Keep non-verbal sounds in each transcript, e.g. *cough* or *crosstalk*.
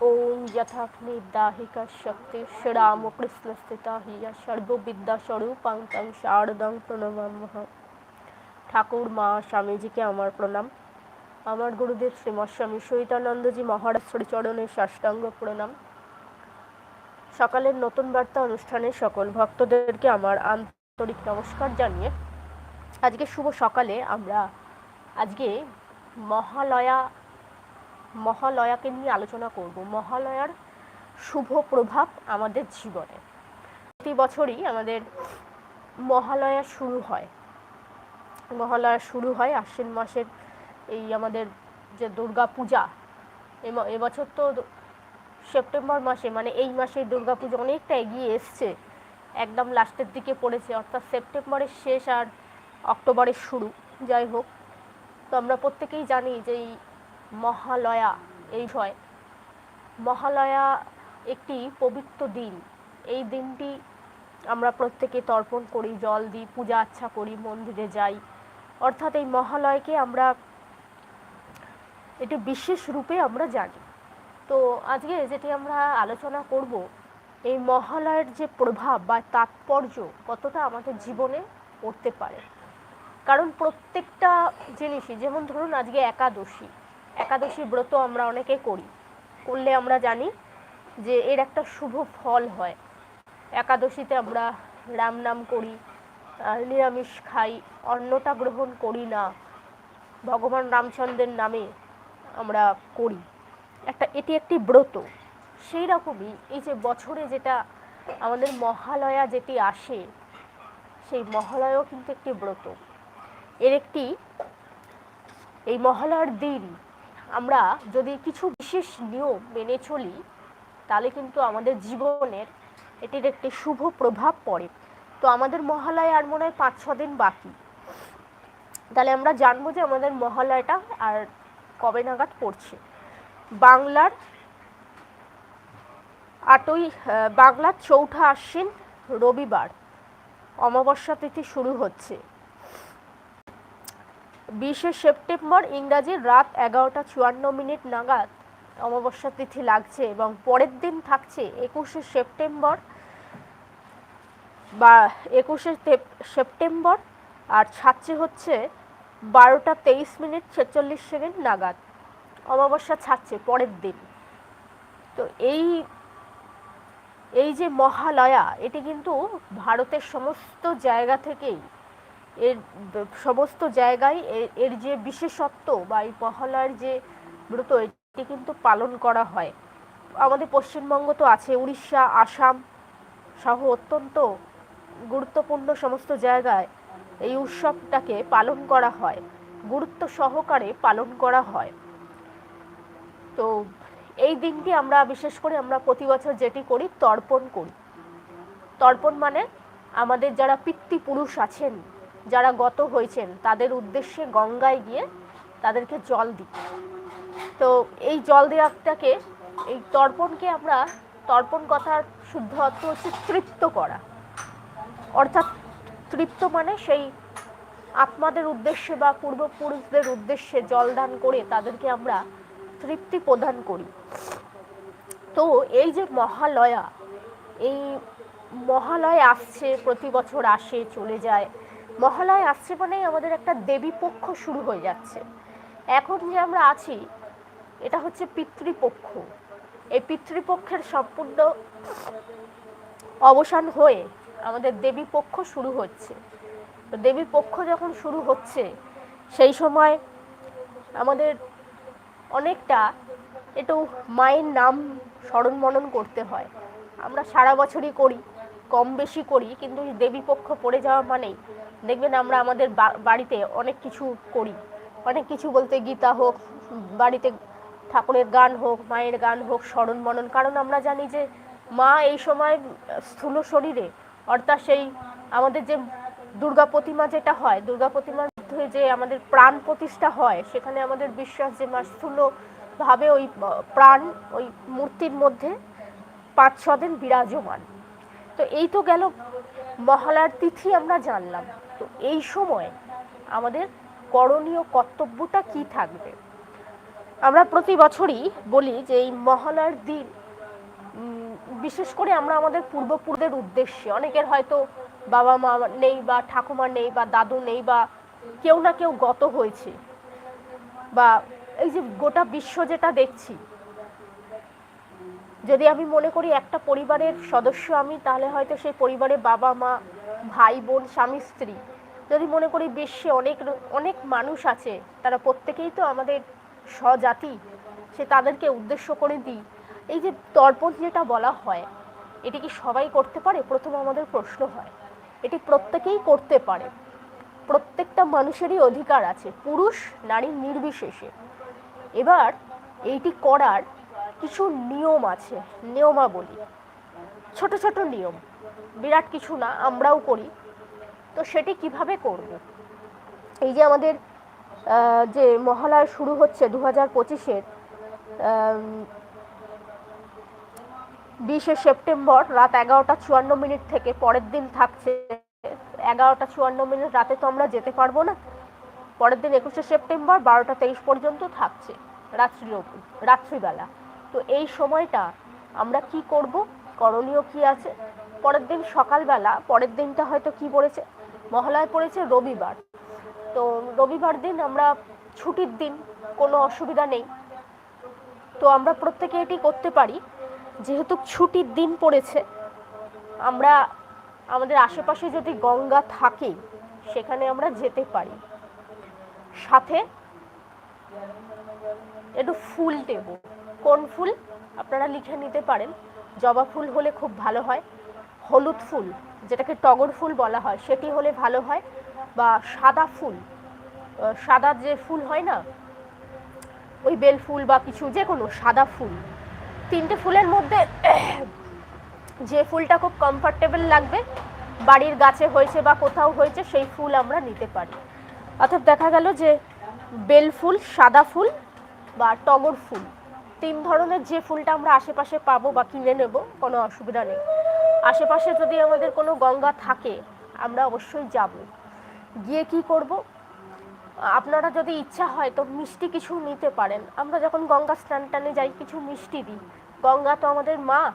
ওম যথাগ্নি দাহিকা শক্তি শ্রীরামকৃষ্ণ স্থিতা হিয়া সর্ববিদ্যা স্বরূপাং তং শারদং প্রণমামহ ঠাকুর মা স্বামীজিকে আমার প্রণাম। আমার গুরুদেব শ্রীমৎ স্বামী সহিতানন্দজি মহারাজ শ্রীচরণে সাষ্টাঙ্গ প্রণাম। সকালের নতুন বার্তা অনুষ্ঠানে সকল ভক্তদেরকে আমার আন্তরিক নমস্কার জানিয়ে আজকে শুভ সকালে আমরা আজকে মহালয়া মহালয়াকে নিয়ে আলোচনা করব। মহালয়ার শুভ প্রভাব আমাদের জীবনে। প্রতি বছরই আমাদের মহালয়া শুরু হয়। মহালয়া শুরু হয় আশ্বিন মাসের এই আমাদের যে দুর্গা পূজা এবছর তো সেপ্টেম্বর মাসে মানে এই মাসে দুর্গা পুজো অনেকটা এগিয়ে এসছে। একদম লাস্টের দিকে পড়েছে, অর্থাৎ সেপ্টেম্বরের শেষ আর অক্টোবরের শুরু। যাই হোক, তো আমরা প্রত্যেকেই জানি যে এই মহালয়া, এই হয় মহালয়া একটি পবিত্র দিন। এই দিনটি আমরা প্রত্যেকে তর্পণ করি, জল দিই, পূজা আচ্ছা করি, মন্দিরে যাই। অর্থাৎ এই মহালয়কে আমরা এটি বিশেষ রূপে আমরা জানি। তো আজকে যেটি আমরা আলোচনা করব, এই মহালয়ের যে প্রভাব বা তাৎপর্য কতটা আমাদের জীবনে পড়তে পারে। কারণ প্রত্যেকটা জিনিসই, যেমন ধরুন আজকে একাদশী একাদশী ব্রত আমরা অনেকে করি। করলে আমরা জানি যে এর একটা শুভ ফল হয়। একাদশীতে আমরা রাম নাম করি নিরামিষ খাই, অন্নটা গ্রহণ করি না। ভগবান রামচন্দ্রের নামে আমরা করি। একটা, এটি একটি ব্রত। সেই রকমই এই যে বছরে যেটা আমাদের মহালয়া যেটি আসে, সেই মহালয়াও কিন্তু একটি ব্রত। এর একটি, এই মহালয়ার দিন আমরা যদি কিছু বিশেষ নিয়ম মেনে চলি, তাহলে কিন্তু আমাদের জীবনের এটির একটি শুভ প্রভাব পড়ে। তো আমাদের মহালয় আর মনে হয় পাঁচ, ছ দিন বাকি। তাহলে আমরা জানব যে আমাদের মহালয়াটা আর কবে নাগাদ পড়ছে। বাংলার আটই বাংলার চৌঠা আশ্বিন রবিবার, অমাবস্যা তিথি শুরু হচ্ছে। বিশে সেপ্টেম্বর ইংরাজির রাত এগারোটা চুয়ান্ন মিনিট নাগাদ অমাবস্যা তিথি লাগছে এবং পরের দিন থাকছে একুশে সেপ্টেম্বর বা একুশে সেপ্টেম্বর আর ছাড়ছে হচ্ছে বারোটা তেইশ মিনিট ছেচল্লিশ সেকেন্ড নাগাদ। অমাবস্যা ছাড়ছে পরের দিন। তো এই এই যে মহালয়া, এটি কিন্তু ভারতের সমস্ত জায়গা থেকেই এর সমস্ত জায়গায় এর যে বিশেষত্ব বা এই পহলার যে ব্রত, এটি কিন্তু পালন করা হয়। আমাদের পশ্চিমবঙ্গ তো আছে, উড়িষ্যা, আসাম সহ অত্যন্ত গুরুত্বপূর্ণ সমস্ত জায়গায় এই উৎসবটাকে পালন করা হয়, গুরুত্ব সহকারে পালন করা হয়। তো এই দিনটি আমরা, বিশেষ করে আমরা প্রতি বছর যেটি করি, তর্পণ করি। তর্পণ মানে আমাদের যারা পিতৃপুরুষ আছেন যারা গত হয়েছেন, তাদের উদ্দেশ্যে গঙ্গায় গিয়ে তাদেরকে জল দিই। তো এই জল দেওয়াটাকে, এই তর্পণকে আমরা, তর্পণ কথার শুদ্ধ অর্থ হচ্ছে তৃপ্ত করা। অর্থাৎ তৃপ্ত মানে সেই আত্মাদের উদ্দেশ্যে বা পূর্বপুরুষদের উদ্দেশ্যে জলদান করে তাদেরকে আমরা তৃপ্তি প্রদান করি। তো এই যে মহালয়া, এই মহালয় আসছে, প্রতি বছর আসে, চলে যায়। মহালয় আসছে মানেই আমাদের একটা দেবী পক্ষ শুরু হয়ে যাচ্ছে। এখন যে আমরা আছি, এটা হচ্ছে পিতৃপক্ষ। এই পিতৃপক্ষের সম্পূর্ণ অবসান হয়ে আমাদের দেবী পক্ষ শুরু হচ্ছে। তো দেবী পক্ষ যখন শুরু হচ্ছে, সেই সময় আমাদের অনেকটা একটু মায়ের নাম স্মরণ মনন করতে হয়। আমরা সারা বছরই করি, কম বেশি করি, কিন্তু দেবী পক্ষ পড়ে যাওয়া মানেই দেখবেন আমরা আমাদের বাড়িতে অনেক কিছু করি। অনেক কিছু বলতে গীতা হোক, বাড়িতে ঠাকুরের গান হোক, মায়ের গান হোক, স্মরণ মনন। কারণ আমরা জানি যে মা এই সময় স্থূল শরীরে, অর্থাৎ সেই আমাদের যে দুর্গা প্রতিমা যেটা হয়, দুর্গা প্রতিমার মধ্যে যে আমাদের প্রাণ প্রতিষ্ঠা হয়, সেখানে আমাদের বিশ্বাস যে মা স্থূল ভাবে ওই প্রাণ, ওই মূর্তির মধ্যে পাঁচ, ছ দিন বিরাজমান। তো এই তো গেল, মহালয়ার তিথি আমরা জানলাম। এই সময় আমাদের করণীয় কর্তব্যটা কি থাকবে? আমরা প্রতি বছরই বলি যে এই মহালয়ার দিন বিশেষ করে আমরা আমাদের পূর্বপুরুষদের উদ্দেশ্যে, অনেকের হয়তো বাবা মা নেই বা ঠাকুমা নেই বা দাদু নেই বা কেউ না কেউ গত হয়েছে বা এই যে গোটা বিশ্ব যেটা দেখছি, যদি আমি মনে করি একটা পরিবারের সদস্য আমি, তাহলে হয়তো সেই পরিবারে বাবা মা, ভাই বোন, স্বামী, স্ত্রী যদি মনে করি বিশ্বে অনেক অনেক মানুষ আছে, তারা প্রত্যেকেই তো আমাদের স্বজাতি, সে তাদেরকে উদ্দেশ্য করে দিই। এই যে তর্পণ যেটা বলা হয়, এটি কি সবাই করতে পারে? প্রথম আমাদের প্রশ্ন হয়। এটি প্রত্যেকেই করতে পারে। প্রত্যেকটা মানুষেরই অধিকার আছে, পুরুষ, নারী নির্বিশেষে। এবার এইটি করার কিছু নিয়ম আছে, নিয়মাবলী। ছোট ছোট নিয়ম। বিরাট কিছু না, আমরাও করি। তো সেটি কীভাবে করব? এই যে আমাদের যে মহালয়া শুরু হচ্ছে দু হাজার পঁচিশের বিশে সেপ্টেম্বর রাত এগারোটা চুয়ান্ন মিনিট থেকে পরের দিন থাকছে। এগারোটা চুয়ান্ন মিনিট রাতে তো আমরা যেতে পারব না। পরের দিন একুশে সেপ্টেম্বর বারোটা তেইশ পর্যন্ত থাকছে রাত্রি রাত্রিবেলা। তো এই সময়টা আমরা কি করব? করণীয় কি আছে? পরের দিন সকালবেলা, পরের দিনটা হয়তো কি পড়েছে মহালয় পড়েছে রবিবার। তো রবিবার দিন আমরা ছুটির দিন, কোনো অসুবিধা নেই। তো আমরা প্রত্যেকে এটি করতে পারি। যেহেতু ছুটির দিন পড়েছে, আমরা আমাদের আশেপাশে যদি গঙ্গা থাকে, সেখানে আমরা যেতে পারি। সাথে একটু ফুল দেব। কোন ফুল? আপনারা লিখে নিতে পারেন। জবা ফুল হলে খুব ভালো হয়। হলুদ ফুল, যেটাকে টগর ফুল বলা হয়, সেটি হলে ভালো হয়। বা সাদা ফুল সাদা যে ফুল হয় না, ওই বেল ফুল বা কিছু, যে কোনো সাদা ফুল। তিনটে ফুলের মধ্যে *clears throat* যে ফুলটা খুব কমফর্টেবল লাগবে, বাড়ির গাছে হয়েছে বা কোথাও হয়েছে, সেই ফুল আমরা নিতে পারি। অর্থাৎ দেখা গেল যে বেল ফুল, সাদা ফুল বা টগর ফুল, তিন ধরনের যে ফুলটা আমরা আশেপাশে পাবো বা কিনে নেব, কোনো অসুবিধা নেই। আশেপাশে যদি আমাদের কোনো গঙ্গা থাকে, আমরা অবশ্যই যাব। গিয়ে কি করব? আপনারা যদি ইচ্ছা হয় তো মিষ্টি কিছু নিতে পারেন। আমরা যখন গঙ্গা স্নান টানে যাই, কিছু মিষ্টি দিই। গঙ্গা তো আমাদের মা।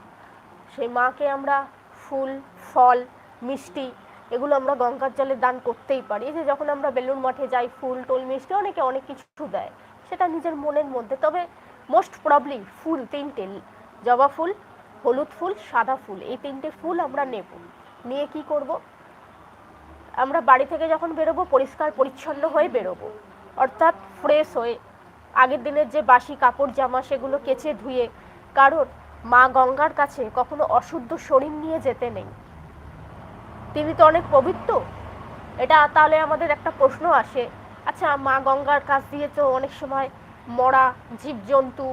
সেই মাকে আমরা ফুল, ফল, মিষ্টি এগুলো আমরা গঙ্গার জলে দান করতেই পারি। যে যখন আমরা বেলুন মাঠে যাই, ফুল, টোল, মিষ্টি অনেকে অনেক কিছু দেয়। সেটা নিজের মনের মধ্যে। তবে মোস্ট প্রবলি ফুল, তিনটে, জবা ফুল হলুদ ফুল, সাদা ফুল, এই তিনটে ফুল আমরা নেব। নিয়ে কি করব? আমরা বাড়ি থেকে যখন বেরোবো, পরিষ্কার, পরিচ্ছন্ন হয়ে বেরোবো। অর্থাৎ ফ্রেশ হয়ে, আগের দিনের যে বাসি কাপড়, জামা সেগুলো কেচে ধুয়ে, কারণ মা গঙ্গার কাছে কখনো অশুদ্ধ শরীর নিয়ে যেতে নেই। তিনি তো অনেক পবিত্র। এটা তাহলে আমাদের একটা প্রশ্ন আসে আচ্ছা মা গঙ্গার কাছ দিয়ে তো অনেক সময় মরা, জীবজন্তু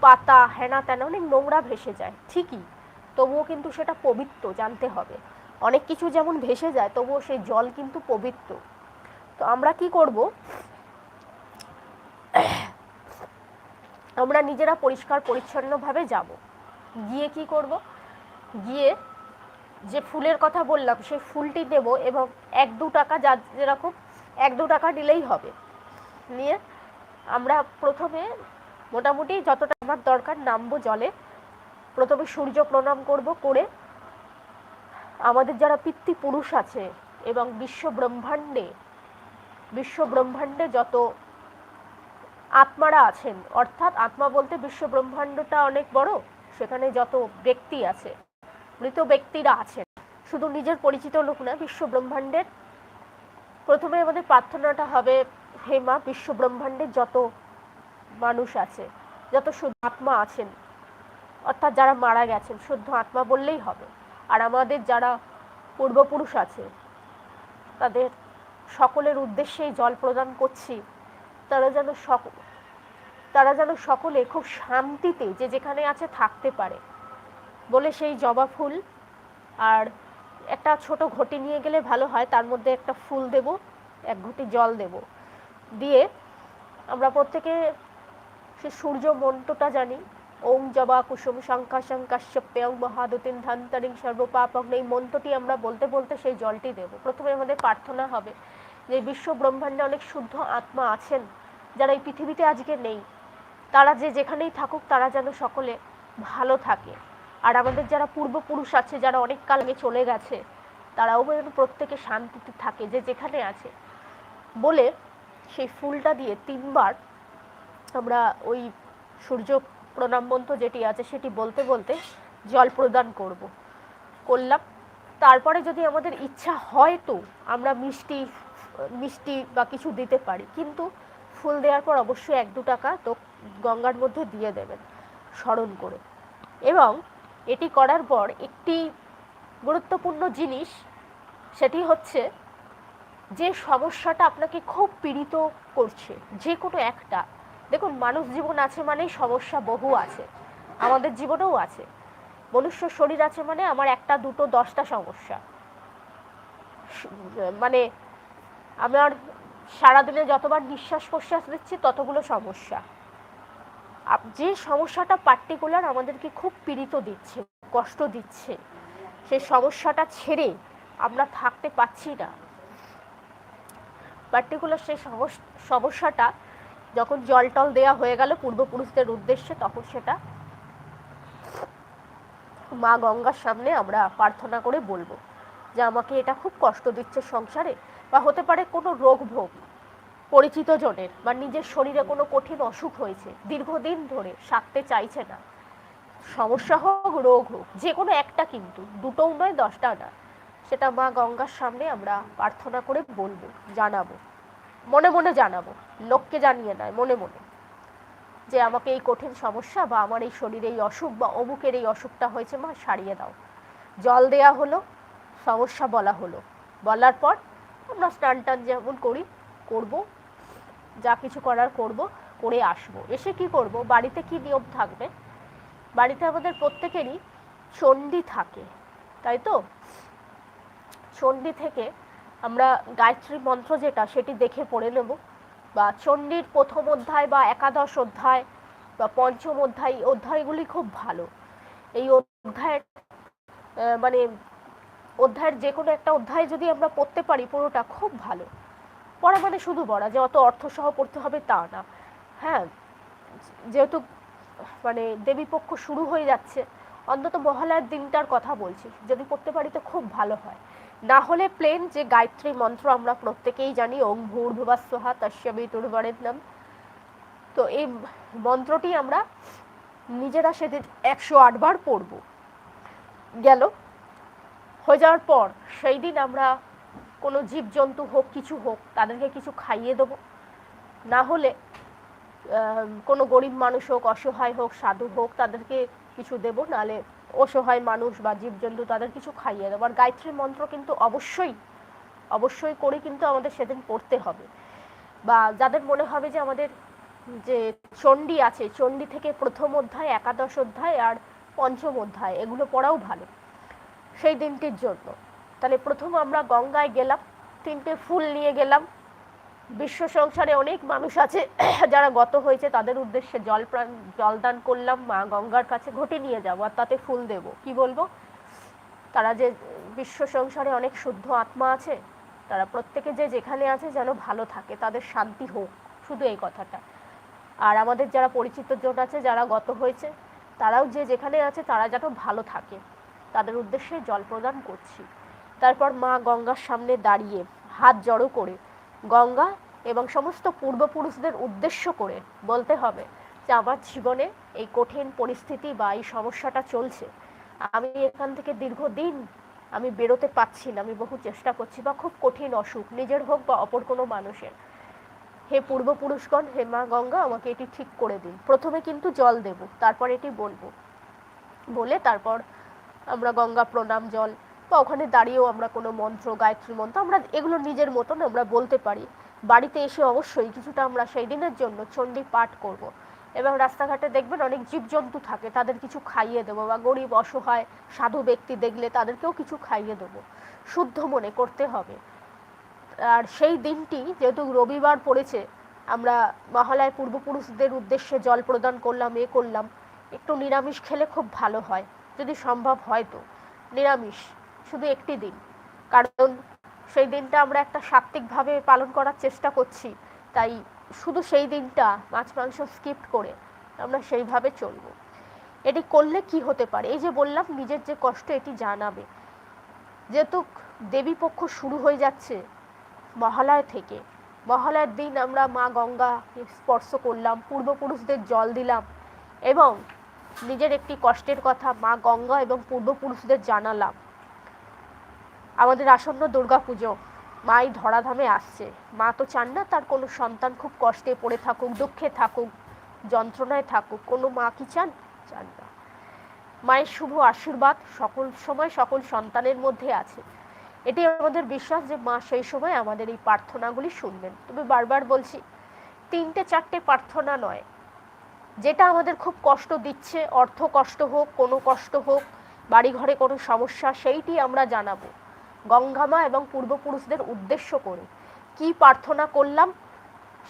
পাতা, হেনা তেনা, অনেক নোংরা ভেসে যায়, ঠিকই। তবুও কিন্তু সেটা পবিত্র, জানতে হবে। অনেক কিছু যেমন ভেসে যায়, তবুও সেই জল কিন্তু পবিত্র। তো আমরা কি করব? আমরা নিজেরা পরিষ্কার, পরিচ্ছন্নভাবে যাব। গিয়ে কি করব? গিয়ে যে ফুলের কথা বললাম, সেই ফুলটি দেব এবং এক দু টাকা যা যেরকম, এক দু টাকা দিলেই হবে। নিয়ে আমরা প্রথমে মোটামুটি যতটা আমার দরকার নামবো জলে। প্রথমে সূর্য প্রণাম করব করে আমাদের যারা পিতৃপুরুষ আছে এবং বিশ্ব ব্রহ্মাণ্ডে বিশ্ব ব্রহ্মাণ্ডে যত আত্মারা আছেন, অর্থাৎ আত্মা বলতে বিশ্ব ব্রহ্মাণ্ডটা অনেক বড়, সেখানে যত ব্যক্তি আছে, মৃত ব্যক্তিরা আছেন। শুধু নিজের পরিচিত লোক না বিশ্ব ব্রহ্মাণ্ডের প্রথমে আমাদের প্রার্থনাটা হবে হেমা বিশ্ব ব্রহ্মাণ্ডের যত মানুষ আছে, যত শুদ্ধ আত্মা আছেন, অর্থাৎ যারা মারা গেছেন, শুদ্ধ আত্মা বললেই হবে। আর আমাদের যারা পূর্বপুরুষ আছে, তাদের সকলের উদ্দেশ্যেই জল প্রদান করছি, তারা যেন সক, তারা যেন সকলে খুব শান্তিতে যে যেখানে আছে থাকতে পারে। বলে সেই জবা ফুল, আর একটা ছোট ঘটি নিয়ে গেলে ভালো হয়, তার মধ্যে একটা ফুল দেব, এক ঘটি জল দেব। দিয়ে আমরা প্রত্যেকে সে সূর্য মন্ত্রটা জানি। ওম জবা কুসুম শঙ্কা শঙ্কাশ্যপ্যং মহাদুতিন ধান্তরিং সর্বপাপং এই মন্ত্রটি আমরা বলতে বলতে সেই জলটি দেব। প্রথমে আমাদের প্রার্থনা হবে যে বিশ্ব ব্রহ্মাণ্ডে অনেক শুদ্ধ আত্মা আছেন, যারা এই পৃথিবীতে আজকে নেই। তারা যে যেখানেই থাকুক, তারা যেন সকলে ভালো থাকে। আর আমাদের যারা পূর্বপুরুষ আছে, যারা অনেক কাল আগে চলে গেছে, তারাও যেন প্রত্যেকে শান্তিতে থাকে, যে যেখানে আছে। বলে সেই ফুলটা দিয়ে তিনবার আমরা ওই সূর্য প্রণাম মন্ত্র যেটি আছে সেটি বলতে বলতে জল প্রদান করব, করলাম। তারপরে যদি আমাদের ইচ্ছা হয় তো আমরা মিষ্টি মিষ্টি বা কিছু দিতে পারি। কিন্তু ফুল দেওয়ার পর অবশ্যই এক দু টাকা তো গঙ্গার মধ্যে দিয়ে দেবেন, স্মরণ করে। এবং এটি করার পর একটি গুরুত্বপূর্ণ জিনিস, সেটি হচ্ছে যে সমস্যাটা আপনাকে খুব পীড়িত করছে, যে কোনো একটা। দেখুন, মানুষ জীবন আছে মানেই সমস্যা বহু আছে। আমাদের জীবনেও আছে। মনুষ্য শরীর আছে মানে আমার একটা, দুটো, দশটা সমস্যা। মানে আমার সারাদিনে যতবার নিঃশ্বাস প্রশ্বাস দিচ্ছি ততগুলো সমস্যা। যে সমস্যাটা পার্টিকুলার আমাদেরকে খুব পীড়িত দিচ্ছে, কষ্ট দিচ্ছে, সেই সমস্যাটা ছেড়ে আমরা থাকতে পাচ্ছি না। পার্টিকুলার সেই সমস্যাটা যখন জল টল দেওয়া হয়ে গেল পূর্বপুরুষদের উদ্দেশ্যে, তখন সেটা মা গঙ্গার সামনে আমরা প্রার্থনা করে বলব যে আমাকে এটা খুব কষ্ট দিচ্ছে সংসারে বা হতে পারে কোনো রোগ ভোগ পরিচিত জনের বা নিজের শরীরে কোনো কঠিন অসুখ হয়েছে, দীর্ঘদিন ধরে সারতে চাইছে না। সমস্যা হোক, রোগ হোক, যে কোনো একটা কিন্তু, দুটোও নয়, দশটা না, সেটা মা গঙ্গার সামনে আমরা প্রার্থনা করে বলব, জানাব। মনে মনে জানাব, লোককে জানিয়ে নয়, মনে মনে। যে আমাকে এই কঠিন সমস্যা বা আমার এই শরীরে এই অসুখ বা অমুকের এই অসুখটা হয়েছে, মা, সারিয়ে দাও। জল দেয়া হলো, সমস্যা বলা হলো। বলার পর আমরা স্নান টান যেমন করি, করব। যা কিছু করার করব, করে আসব। এসে কি করব? বাড়িতে কি নিয়ম থাকবে? বাড়িতে আমাদের প্রত্যেকেরই চণ্ডী থাকে, তাই তো? চণ্ডী থেকে আমরা গায়ত্রী মন্ত্র যেটা, সেটি দেখে পড়ে নেব। বা চণ্ডীর প্রথম অধ্যায় বা একাদশ অধ্যায় বা পঞ্চম অধ্যায় অধ্যায়গুলি খুব ভালো। এই অধ্যায়ের মানে অধ্যায়ের যে কোনো একটা অধ্যায় যদি আমরা পড়তে পারি, পুরোটা খুব ভালো। পড়া মানে শুধু পড়া যে অত অর্থ সহ পড়তে হবে তা না। হ্যাঁ যেহেতু মানে দেবীপক্ষ শুরু হয়ে যাচ্ছে, অন্তত মহালয়ার দিনটার কথা বলছি। যদি পড়তে পারি তো খুব ভালো হয়। না হলে প্লেন যে গায়ত্রী মন্ত্র আমরা প্রত্যেকেই জানি, ওং ভূর্ভুবাস্বহা তস্যবি তুর্বরের নাম তো এই মন্ত্রটি আমরা নিজেরা সেদিন একশো আটবার পড়ব। গেল। হয়ে যাওয়ার পর সেই দিন আমরা কোনো জীবজন্তু হোক, কিছু হোক, তাদেরকে কিছু খাইয়ে দেবো। না হলে কোনো গরিব মানুষ হোক, অসহায় হোক, সাধু হোক, তাদেরকে কিছু দেবো। নাহলে অসহায় মানুষ বা জীবজন্তু তাদের কিছু খাইয়ে দেবো। আর গায়ত্রী মন্ত্র কিন্তু অবশ্যই অবশ্যই করে কিন্তু আমাদের সেদিন পড়তে হবে। বা যাদের মনে হবে যে আমাদের যে চণ্ডী আছে, চণ্ডী থেকে প্রথম অধ্যায়, একাদশ অধ্যায় আর পঞ্চম অধ্যায়, এগুলো পড়াও ভালো সেই দিনটির জন্য। তাহলে প্রথম আমরা গঙ্গায় গেলাম, তিনটে ফুল নিয়ে গেলাম বিশ্ব সংসারে অনেক মানুষ আছে, *clears throat* যারা গত হয়েছে, তাদের উদ্দেশ্যে জল প্রাণ, জলদান করলাম, মা গঙ্গার কাছে ঘটে নিয়ে যাব, আর তাতে ফুল দেব। কি বলব? তারা যে বিশ্ব সংসারে অনেক শুদ্ধ আত্মা আছে, তারা প্রত্যেকে যে যেখানে আছে যেন ভালো থাকে, তাদের শান্তি হোক, শুধু এই কথাটা। আর আমাদের যারা পরিচিত জন আছে, যারা গত হয়েছে, তারাও যে যেখানে আছে, তারা যেন ভালো থাকে, তাদের উদ্দেশ্যে জল প্রদান করছি। তারপর মা গঙ্গার সামনে দাঁড়িয়ে হাত জড়ো করে গঙ্গা এবং সমস্ত পূর্বপুরুষদের উদ্দেশ্য করে বলতে হবে যে আমার জীবনে এই কঠিন পরিস্থিতি বা এই সমস্যাটা চলছে। আমি এখান থেকে দীর্ঘদিন আমি বেরোতে পারছি না, আমি বহু চেষ্টা করছি বা খুব কঠিন অসুখ, নিজের হোক বা অপর কোনো মানুষের। হে পূর্বপুরুষগণ, হে মা গঙ্গা, আমাকে এটি ঠিক করে দিন। প্রথমে কিন্তু জল দেব, তারপর এটি বলব। বলে তারপর আমরা গঙ্গা প্রণাম, জল বা ওখানে দাঁড়িয়েও আমরা কোনো মন্ত্র, গায়ত্রী মন্ত্র, আমরা এগুলো নিজের মতন আমরা বলতে পারি। বাড়িতে এসে অবশ্যই কিছুটা আমরা সেই দিনের জন্য চণ্ডী পাঠ করব। এবং রাস্তাঘাটে দেখবেন অনেক জীবজন্তু থাকে, তাদের কিছু খাইয়ে দেবো বা গরিব, অসহায়, সাধু ব্যক্তি দেখলে তাদেরকেও কিছু খাইয়ে দেবো। শুদ্ধ মনে করতে হবে। আর সেই দিনটি যেহেতু রবিবার পড়েছে, আমরা মহালয় পূর্বপুরুষদের উদ্দেশ্যে জল প্রদান করলাম, এ করলাম। একটু নিরামিষ খেলে খুব ভালো হয়, যদি সম্ভব হয় তো। নিরামিষ। শুধু একটি দিন। কারণ সেই দিনটা আমরা একটা সাত্ত্বিকভাবে পালন করার চেষ্টা করছি। তাই শুধু সেই দিনটা মাছ, মাংস স্কিপ করে আমরা সেইভাবে চলবো। এটি করলে কি হতে পারে? এই যে বললাম, নিজের যে কষ্ট, এটি জানাবে। যেহেতু দেবী পক্ষ শুরু হয়ে যাচ্ছে মহালয় থেকে। মহালয়ের দিন আমরা মা গঙ্গা স্পর্শ করলাম, পূর্বপুরুষদের জল দিলাম এবং নিজের একটি কষ্টের কথা মা গঙ্গা এবং পূর্বপুরুষদের জানালাম। আমাদের আসন্ন দুর্গাপুজো। মাই ধরাধামে আসছে। মা তো চান না তার কোনো সন্তান খুব কষ্টে পড়ে থাকুক, দুঃখে থাকুক, যন্ত্রণায় থাকুক। কোনো মা কি চান? চান না। মায়ের শুভ আশীর্বাদ সকল সময় সকল সন্তানের মধ্যে আছে। এটি আমাদের বিশ্বাস যে মা সেই সময় আমাদের এই প্রার্থনাগুলি শুনবেন। তবে বারবার বলছি, তিনটে চারটে প্রার্থনা নয়। যেটা আমাদের খুব কষ্ট দিচ্ছে, অর্থ কষ্ট হোক, কোনো কষ্ট হোক বাড়ি ঘরে কোনো সমস্যা, সেইটি আমরা জানাব। গঙ্গামা এবং পূর্বপুরুষদের উদ্দেশ্য করে। কি প্রার্থনা করলাম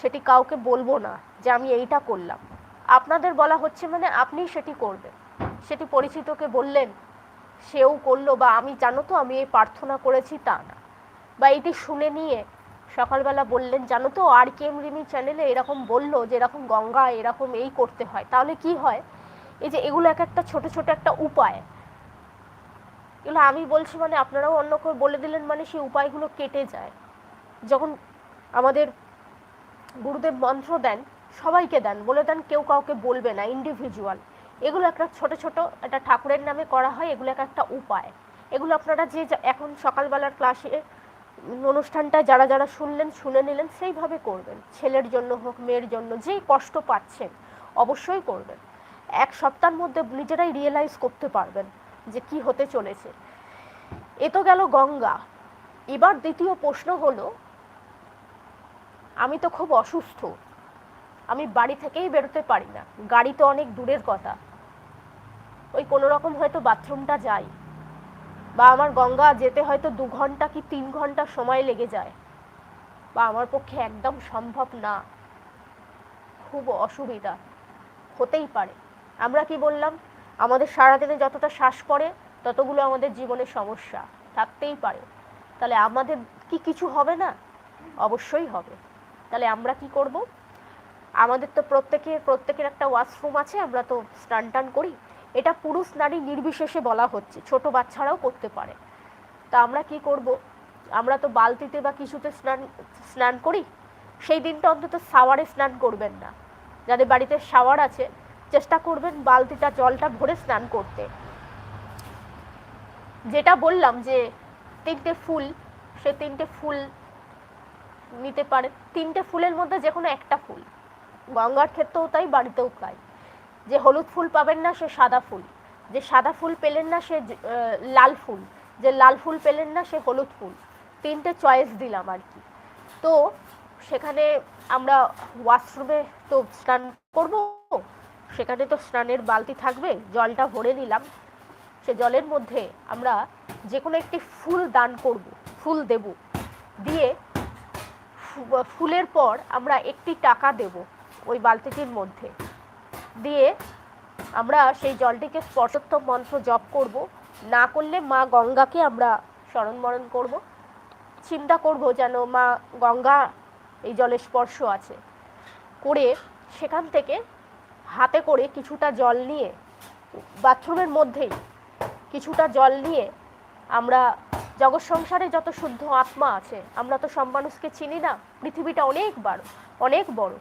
সেটি কাউকে বলব না যে আমি এইটা করলাম। আপনাদের বলা হচ্ছে মানে আপনি সেটি করবেন। সেটি পরিচিতকে বললেন, সেও করল বা আমি জানো তো আমি এই প্রার্থনা করেছি তা না। বা এটি শুনে নিয়ে সকালবেলা বললেন, জানো তো আর কে এম রিমি চ্যানেলে এরকম বলল যে এরকম গঙ্গা এরকম এই করতে হয়, তাহলে কি হয়? এই যে এগুলো এক একটা ছোট ছোট একটা উপায়। এগুলো আমি বলছি মানে আপনারাও অন্য কেউ বলে দিলেন মানে সেই উপায়গুলো কেটে যায়। যখন আমাদের গুরুদেব মন্ত্র দেন, সবাইকে দেন, বলে দেন কেউ কাউকে বলবে না ইন্ডিভিজুয়াল এগুলো একটা ছোট ছোট একটা ঠাকুরের নামে করা হয়, এগুলো এক একটা উপায়। এগুলো আপনারা যে যা- এখন সকালবেলার ক্লাসে অনুষ্ঠানটা যারা যারা শুনলেন, শুনে নিলেন, সেইভাবে করবেন। ছেলের জন্য হোক, মেয়ের জন্য যেই কষ্ট পাচ্ছেন, অবশ্যই করবেন। এক সপ্তাহের মধ্যে নিজেরাই রিয়েলাইজ করতে পারবেন। যে কি হতে চলেছে। এ তো গেল গঙ্গা। এবার দ্বিতীয় প্রশ্ন হলো, আমি তো খুব অসুস্থ। আমি বাড়ি থেকেই বেরোতে পারি না। গাড়ি তো অনেক দূরের কথা। ওই কোনো রকম হয়তো বাথরুমটা যাই। বা আমার গঙ্গা যেতে হয়তো দু ঘণ্টা কি তিন ঘণ্টা সময় লেগে যায়। বা আমার পক্ষে একদম সম্ভব না। খুব অসুবিধা। হতেই পারে। আমরা কি বললাম? আমাদের সারাদিনে যতটা শ্বাস পড়ে, ততগুলো আমাদের জীবনের সমস্যা থাকতেই পারে। তাহলে আমাদের কি কিছু হবে না? অবশ্যই হবে। তাহলে আমরা কি করব? আমাদের তো প্রত্যেকে, প্রত্যেকের একটা ওয়াশরুম আছে, আমরা তো স্নান টান করি। এটা পুরুষ নারী নির্বিশেষে বলা হচ্ছে, ছোট বাচ্চারাও করতে পারে। তা আমরা কি করব? আমরা তো বালতিতে বা কিছুতে স্নান স্নান করি। সেই দিনটা অন্তত শাওয়ারে স্নান করবেন না। যাদের বাড়িতে শাওয়ার আছে চেষ্টা করবেন বালতিটা, জলটা ভরে স্নান করতে। যেটা বললাম যে, তিনটে ফুল, সে তিনটে ফুল নিতে পারে। তিনটে ফুলের মধ্যে যে কোনো একটা ফুল। গঙ্গার ক্ষেত্রেও তাই, বাড়িতেও তাই। যে হলুদ ফুল পাবেন না, সে সাদা ফুল। যে সাদা ফুল পেলেন না, সে লাল ফুল। যে লাল ফুল পেলেন না, সে হলুদ ফুল। তিনটে চয়েস দিলাম আর কি। তো সেখানে আমরা ওয়াশরুমে তো স্নান করব। সেখানে তো স্নানের বালতি থাকবে, জলটা ভরে নিলাম। সে জলের মধ্যে আমরা যে কোনো একটি ফুল দান করব, ফুল দেব। দিয়ে ফুলের পর আমরা একটি টাকা দেব ওই বালতিটির মধ্যে। দিয়ে আমরা সেই জলটিকে স্পর্শোত্তম মন্ত্র জপ করব। না করলে মা গঙ্গাকে আমরা স্মরণ মরণ করব। চিন্তা করব যেন মা গঙ্গা এই জলের স্পর্শ আছে। করে সেখান থেকে হাতে করে কিছুটা জল নিয়ে, বাথরুমের মধ্যেই কিছুটা জল নিয়ে আমরা, জগৎ সংসারে যত শুদ্ধ আত্মা আছে, আমরা তো সব মানুষকে চিনি না, পৃথিবীটা অনেক বড় অনেক বড়।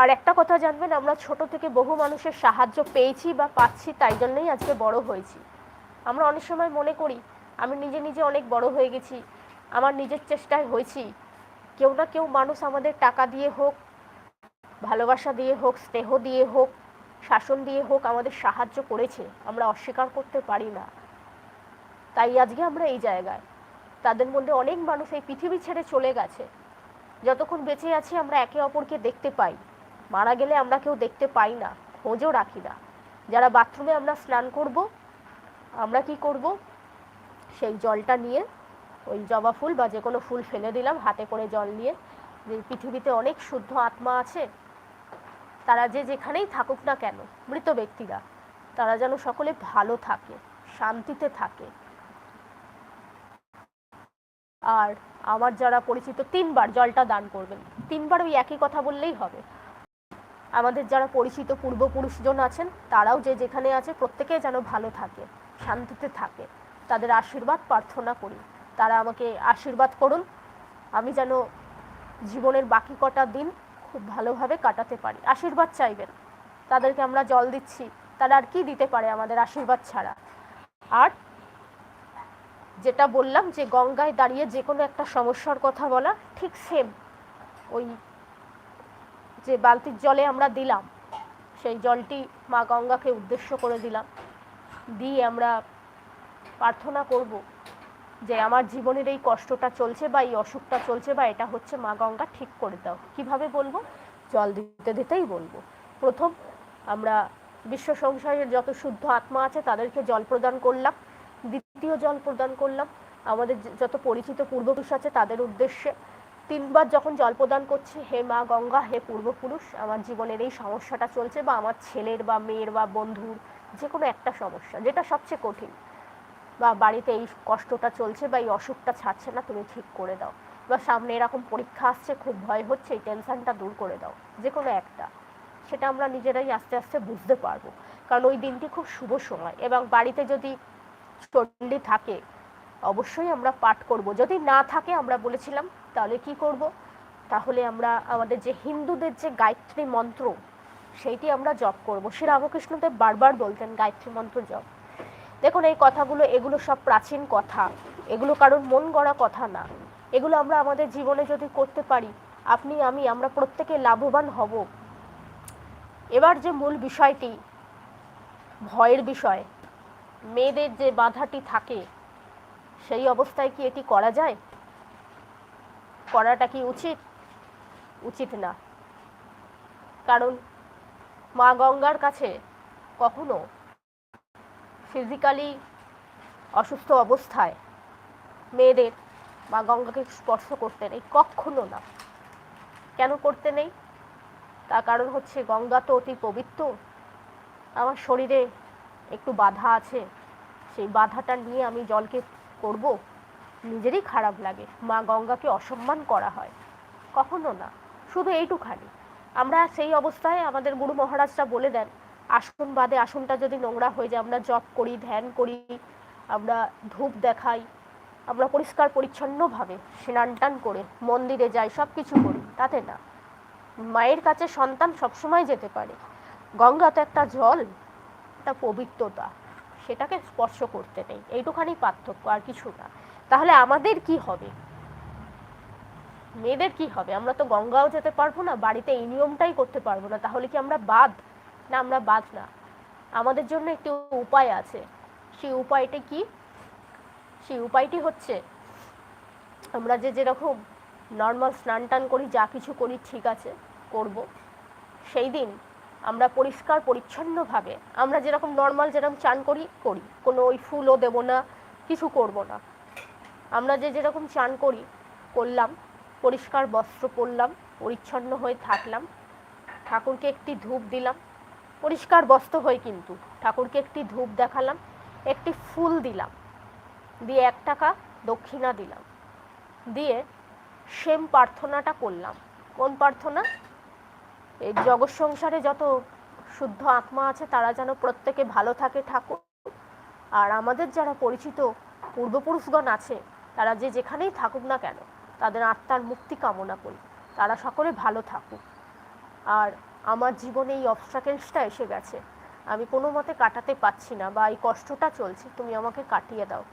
আর একটা কথা জানবেন, আমরা ছোট থেকে বহু মানুষের সাহায্য পেয়েছি বা পাচ্ছি, তাই জন্যই আজকে বড় হয়েছি। আমরা অনেক সময় মনে করি, আমি নিজে নিজে অনেক বড় হয়ে গেছি, আমার নিজের চেষ্টায় হয়েছি। কেউ না কেউ মানুষ আমাদের টাকা দিয়ে হোক ভালোবাসা দিয়ে হোক, স্নেহ দিয়ে হোক, শাসন দিয়ে হোক আমাদের সাহায্য করেছে, আমরা অস্বীকার করতে পারি না। তাই আজকে আমরা এই জায়গায়, তাদের মধ্যে অনেক মানুষ এই পৃথিবী ছেড়ে চলে গেছে। যতক্ষণ বেঁচে আছি আমরা একে অপরকে দেখতে পাই। মারা গেলে আমরা কেউ দেখতে পাই না, খোঁজও রাখি না। যারা বাথরুমে আমরা স্নান করব, আমরা কি করব? সেই জলটা নিয়ে, ওই জবা ফুল বা যে কোনো ফুল ফেলে দিলাম, হাতে করে জল নিয়ে। যে পৃথিবীতে অনেক শুদ্ধ আত্মা আছে। তারা যে যেখানেই থাকুক না কেন, মৃত ব্যক্তিরা, তারা যেন সকলে ভালো থাকে, শান্তিতে থাকে। আর আমার যারা পরিচিত, তিনবার জলটা দান করবেন। তিনবার ওই একই কথা বললেই হবে। আমাদের যারা পরিচিত পূর্বপুরুষজন আছেন, তারাও যে যেখানে আছে, প্রত্যেকে যেন ভালো থাকে, শান্তিতে থাকে। তাদের আশীর্বাদ প্রার্থনা করি। তারা আমাকে আশীর্বাদ করুন। আমি যেন জীবনের বাকি কটা দিন খুব ভালোভাবে কাটাতে পারি। আশীর্বাদ চাইবেন। তাদেরকে আমরা জল দিচ্ছি। তারা আর কি দিতে পারে আমাদের আশীর্বাদ ছাড়া? আর যেটা বললাম যে গঙ্গায় দাঁড়িয়ে যে কোনো একটা সমস্যার কথা বলা, ঠিক সেম ওই যে বালতির জলে আমরা দিলাম, সেই জলটি মা গঙ্গাকে উদ্দেশ্য করে দিলাম। দিয়ে আমরা প্রার্থনা করব যে আমার জীবনের এই কষ্টটা চলছে বা এই অসুখটা চলছে বা এটা হচ্ছে মা গঙ্গা ঠিক করে দাও। কীভাবে বলব? জল দিতে দিতেই বলব। প্রথম আমরা বিশ্ব সংসারের যত শুদ্ধ আত্মা আছে তাদেরকে জল প্রদান করলাম। দ্বিতীয় জল প্রদান করলাম। আমাদের যত পরিচিত পূর্বপুরুষ আছে তাদের উদ্দেশ্যে তিনবার যখন জল প্রদান করছি, হে মা গঙ্গা, হে পূর্বপুরুষ, আমার জীবনের এই সমস্যাটা চলছে বা আমার ছেলের বা মেয়ের বা বন্ধুর যে কোনো একটা সমস্যা, যেটা সবচেয়ে কঠিন। বা বাড়িতে এই কষ্টটা চলছে বা এই অসুখটা ছাড়ছে না, তুমি ঠিক করে দাও। বা সামনে এরকম পরীক্ষা আসছে, খুব ভয় হচ্ছে, এই টেনশনটা দূর করে দাও। যে কোনো একটা। সেটা আমরা নিজেরাই আস্তে আস্তে বুঝতে পারব। কারণ ওই দিনটি খুব শুভ সময় এবং বাড়িতে যদি চণ্ডী থাকে, অবশ্যই আমরা পাঠ করব। যদি না থাকে, আমরা বলেছিলাম, তাহলে কি করব? তাহলে আমরা আমাদের যে হিন্দুদের যে গায়ত্রী মন্ত্র, সেইটি আমরা জপ করব। শ্রী রামকৃষ্ণদেব বারবার বলতেন, গায়ত্রী মন্ত্র জপ। দেখুন, এই কথাগুলো, এগুলো সব প্রাচীন কথা। এগুলো কারোর মন গড়া কথা না। এগুলো আমরা আমাদের জীবনে যদি করতে পারি, আপনি, আমি, আমরা প্রত্যেকে লাভবান হব। এবার যে মূল বিষয়টি, ভয়ের বিষয়, মেয়েদের যে বাধাটি থাকে, সেই অবস্থায় কি এটি করা যায়? করাটা কি উচিত? উচিত না। কারণ মা গঙ্গার কাছে কখনো ফিজিক্যালি অসুস্থ অবস্থায় মেয়েদের মা গঙ্গাকে স্পর্শ করতে নেই, কখনো না। কেন করতে নেই? তার কারণ হচ্ছে গঙ্গা তো অতি পবিত্র। আমার শরীরে একটু বাধা আছে, সেই বাধাটা নিয়ে আমি জলকে করব। নিজেরই খারাপ লাগে, মা গঙ্গাকে অসম্মান করা হয়। কখনো না, শুধু এইটুখানি। আমরা সেই অবস্থায় আমাদের গুরু মহারাজরা বলে দেন আসন বাদে আসনটা যদি নোংরা হয়ে যায়, আমরা জপ করি, ধ্যান করি, আমরা ধূপ দেখাই, আমরা পরিষ্কার পরিচ্ছন্নভাবে স্নান টান করে মন্দিরে যাই সব কিছু করি, তাতে না, মায়ের কাছে সন্তান সবসময় যেতে পারে। গঙ্গা তো একটা জল, একটা পবিত্রতা, সেটাকে স্পর্শ করতে নেই, এইটুখানি পার্থক্য আর কিছু না। তাহলে আমাদের কি হবে? মেয়েদের কি হবে? আমরা তো গঙ্গাও যেতে পারব না, বাড়িতে এই নিয়মটাই করতে পারব না, তাহলে কি আমরা বাদ না, আমরা বাদ না। আমাদের জন্য একটি উপায় আছে। সেই উপায়টা কি? সেই উপায়টি হচ্ছে, আমরা যে যেরকম নর্মাল স্নান টান করি, যা কিছু করি, ঠিক আছে, করব। সেই দিন আমরা পরিষ্কার, পরিচ্ছন্নভাবে আমরা যেরকম নর্মাল যেরকম চান করি করি। কোনো ওই ফুলও দেবো না, কিছু করব না। আমরা যে যেরকম চান করি, করলাম, পরিষ্কার বস্ত্র পরলাম, পরিচ্ছন্ন হয়ে থাকলাম। ঠাকুরকে একটি ধূপ দিলাম পরিষ্কার বস্ত্র হয়ে কিন্তু ঠাকুরকে একটি ধূপ দেখালাম, একটি ফুল দিলাম, দিয়ে এক টাকা দক্ষিণা দিলাম, দিয়ে সেম প্রার্থনাটা করলাম। কোন প্রার্থনা? এই জগৎ সংসারে যত শুদ্ধ আত্মা আছে তারা যেন প্রত্যেকে ভালো থাকে ঠাকুর। আর আমাদের যারা পরিচিত পূর্বপুরুষগণ আছে, তারা যে যেখানেই থাকুক না কেন, তাদের আত্মার মুক্তি কামনা করি। তারা সকলে ভালো থাকুক। আর আমার জীবনে এই অবস্ট্রাকেলসটা এসে গেছে। আমি কোনো মতে কাটাতে পারছি না বা এই কষ্টটা চলছে, তুমি আমাকে কাটিয়ে দাও।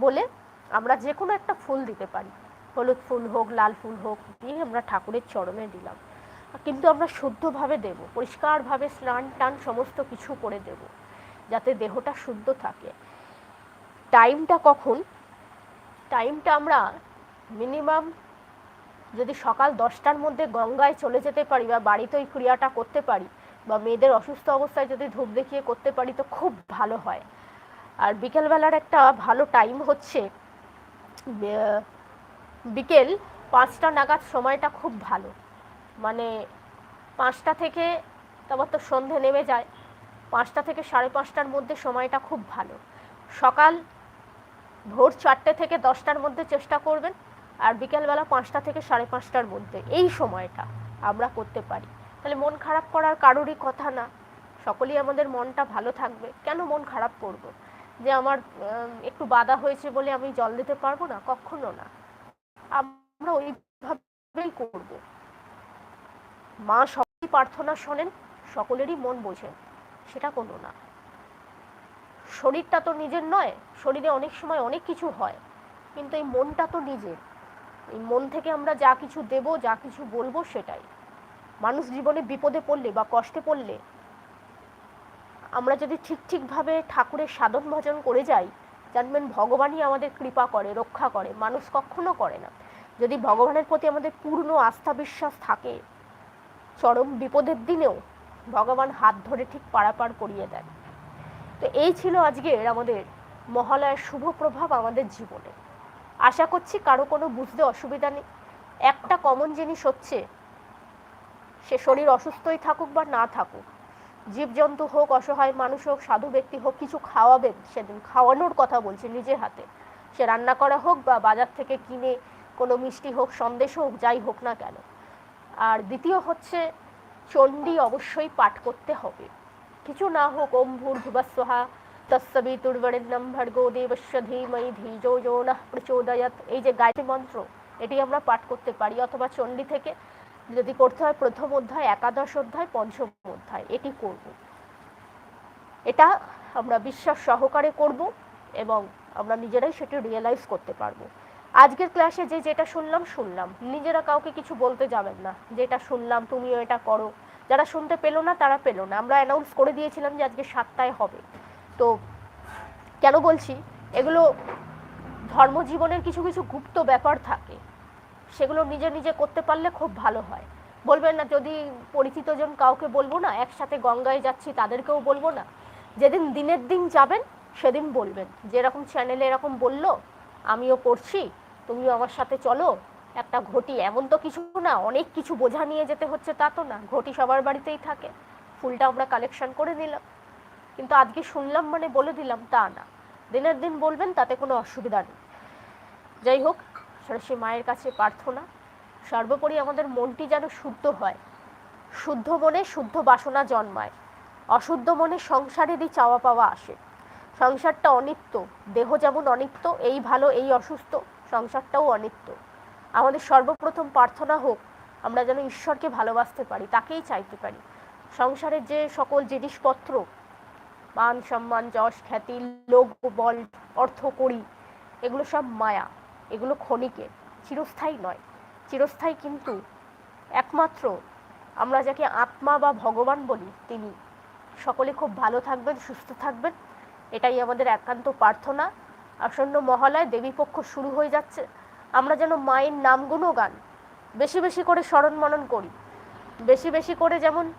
বলে আমরা যে কোনো একটা ফুল দিতে পারি। হলুদ ফুল হোক, লাল ফুল হোক, দিয়ে আমরা ঠাকুরের চরণে দিলাম। কিন্তু আমরা শুদ্ধভাবে দেব, পরিষ্কারভাবে স্নান টান সমস্ত কিছু করে দেব, যাতে দেহটা শুদ্ধ থাকে। টাইমটা কখন? টাইমটা আমরা মিনিমাম যদি সকাল দশটার মধ্যে গঙ্গায় চলে যেতে পারি বা বাড়িতে ওই ক্রিয়াটা করতে পারি বা মেয়েদের অসুস্থ অবস্থায় যদি ধূপ দেখিয়ে করতে পারি, তো খুব ভালো হয়। আর বিকেলবেলার একটা ভালো টাইম হচ্ছে বিকেল পাঁচটা নাগাদ সময়টা খুব ভালো। মানে পাঁচটা থেকে, তারপর তো সন্ধে নেমে যায়, পাঁচটা থেকে সাড়ে পাঁচটার মধ্যে সময়টা খুব ভালো। সকাল ভোর চারটে থেকে দশটার মধ্যে চেষ্টা করবেন আর বিকেলবেলা পাঁচটা থেকে সাড়ে পাঁচটার মধ্যে। এই সময়টা আমরা করতে পারি। তাহলে মন খারাপ করার কারোরই কথা না। সকলেই আমাদের মনটা ভালো থাকবে। কেন মন খারাপ করব? যে আমার একটু বাধা হয়েছে বলে আমি জল দিতে পারব না? কখনো না। আমরা ওইভাবেই করব। মা সকলেই প্রার্থনা শোনেন, সকলেরই মন বোঝেন। সেটা কোনো না। শরীরটা তো নিজের নয়, শরীরে অনেক সময় অনেক কিছু হয়। কিন্তু এই মনটা তো নিজের। এই মন থেকে আমরা যা কিছু দেব, যা কিছু বলব সেটাই। মানুষ জীবনে বিপদে পড়লে বা কষ্টে পড়লে আমরা যদি ঠিক ঠিকভাবে ঠাকুরের সাধন ভজন করে যাই, জানবেন ভগবানই আমাদের কৃপা করে, রক্ষা করে। মানুষ কখনো করে না। যদি ভগবানের প্রতি আমাদের পূর্ণ আস্থা বিশ্বাস থাকে, চরম বিপদের দিনেও ভগবান হাত ধরে ঠিক পারাপার করিয়ে দেন। তো এই ছিল আজকের আমাদের মহালয়ার শুভ প্রভাব আমাদের জীবনে। আশা করছি কারও কোনো বুঝতে অসুবিধা নেই। একটা কমন জিনিস হচ্ছে, সে শরীর অসুস্থই থাকুক বা না থাকুক, জীবজন্তু হোক, অসহায় মানুষ হোক, সাধু ব্যক্তি হোক, কিছু খাওয়াবেন সেদিন। খাওয়ানোর কথা বলছে নিজের হাতে। সে রান্না করা হোক বা বাজার থেকে কিনে কোনো মিষ্টি হোক, সন্দেশ হোক, যাই হোক না কেন। আর দ্বিতীয় হচ্ছে, চণ্ডী অবশ্যই পাঠ করতে হবে। কিছু না হোক, ওম ভূর ভুবস্বহা তৎসবিতুর্বরেণ্যম ভর্গো দেবস্য ধীময়ী ধীজো যো নঃ প্রচোদয়াত এই যে গায়ত্রী মন্ত্র, এটি আমরা পাঠ করতে পারি, অথবা চণ্ডী থেকে যদি করতে হয় প্রথম অধ্যায়, একাদশ অধ্যায়, পঞ্চম অধ্যায়, এটি করব। এটা আমরা বিশ্বাস সহকারে করব এবং আমরা নিজেরাই সেটি রিয়েলাইজ করতে পারব। আজকের ক্লাসে যে যেটা শুনলাম শুনলাম। নিজেরা কাউকে কিছু বলতে যাবেন না, যেটা শুনলাম, তুমিও এটা করো। যারা শুনতে পেল না, তারা পেল না। আমরা অ্যানাউন্স করে দিয়েছিলাম যে আজকে সাতটায় হবে। তো কেন বলছি? এগুলো ধর্মজীবনের কিছু কিছু গুপ্ত ব্যাপার থাকে। সেগুলো নিজে নিজে করতে পারলে খুব ভালো হয়। বলবেন না, যদি পরিচিতজন কাউকে বলব না, একসাথে গঙ্গায় যাচ্ছি তাদেরকেও বলব না। যেদিন দিনের দিন যাবেন, সেদিন বলবেন। যেরকম চ্যানেলে এরকম বলল, আমিও করছি তুমিও আমার সাথে চলো। একটা ঘটি এমন তো কিছু না, অনেক কিছু বোঝা নিয়ে যেতে হচ্ছে তা তো না, ঘটি সবার বাড়িতেই থাকে। ফুলটা আমরা কালেকশন করে নিলাম। কিন্তু আজকে শুনলাম মানে বলে দিলাম তা না। দিনের দিন বলবেন, তাতে কোনো অসুবিধা নেই। যাই হোক সরস্বী মায়ের কাছে প্রার্থনা। সর্বোপরি আমাদের মনটি যেন শুদ্ধ হয়। শুদ্ধ মনে শুদ্ধ বাসনা জন্মায়। অশুদ্ধ মনে সংসারেরই চাওয়া পাওয়া আসে। সংসারটা অনিত্য, দেহ যেমন অনিত্য, এই ভালো, এই অসুস্থ, সংসারটাও অনিত্য। আমাদের সর্বপ্রথম প্রার্থনা হোক, আমরা যেন ঈশ্বরকে ভালোবাসতে পারি, তাকেই চাইতে পারি। সংসারের যে সকল জিনিসপত্র মান সম্মান, যশ খ্যাতি লোক বল, অর্থ, করি, এগুলো সব মায়া, এগুলো ক্ষণিকের, চিরস্থায়ী নয়। চিরস্থায়ী কিন্তু একমাত্র আমরা যাকে আত্মা বা ভগবান বলি, তিনি। সকলে খুব ভালো থাকবেন, সুস্থ থাকবেন, এটাই আমাদের একান্ত প্রার্থনা। আসন্ন মহালয় দেবীপক্ষ শুরু হয়ে যাচ্ছে। আমরা যেন মায়ের নামগুলো গান, বেশি বেশি করে স্মরণ মনন করি। বেশি বেশি করে যেমন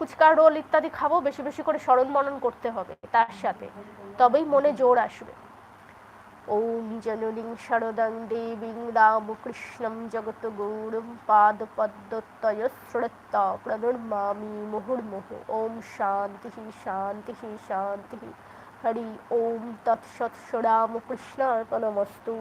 ফুচকা রোল ইত্যাদি খাব, বেশি বেশি করে স্মরণ মনন করতে হবে তার সাথে। তবেই মনে জোর আসবে। ওম জননীং শরদং দেবীং রামকৃষ্ণম জগত গৌরম পাদ পদ্মতয় শ্রত্তা প্রণর্মামি মুহুর্মুহ। ওম শান্তি শান্তি শান্তি। হরি ওম তৎসৎ রামকৃষ্ণার্পণমস্তু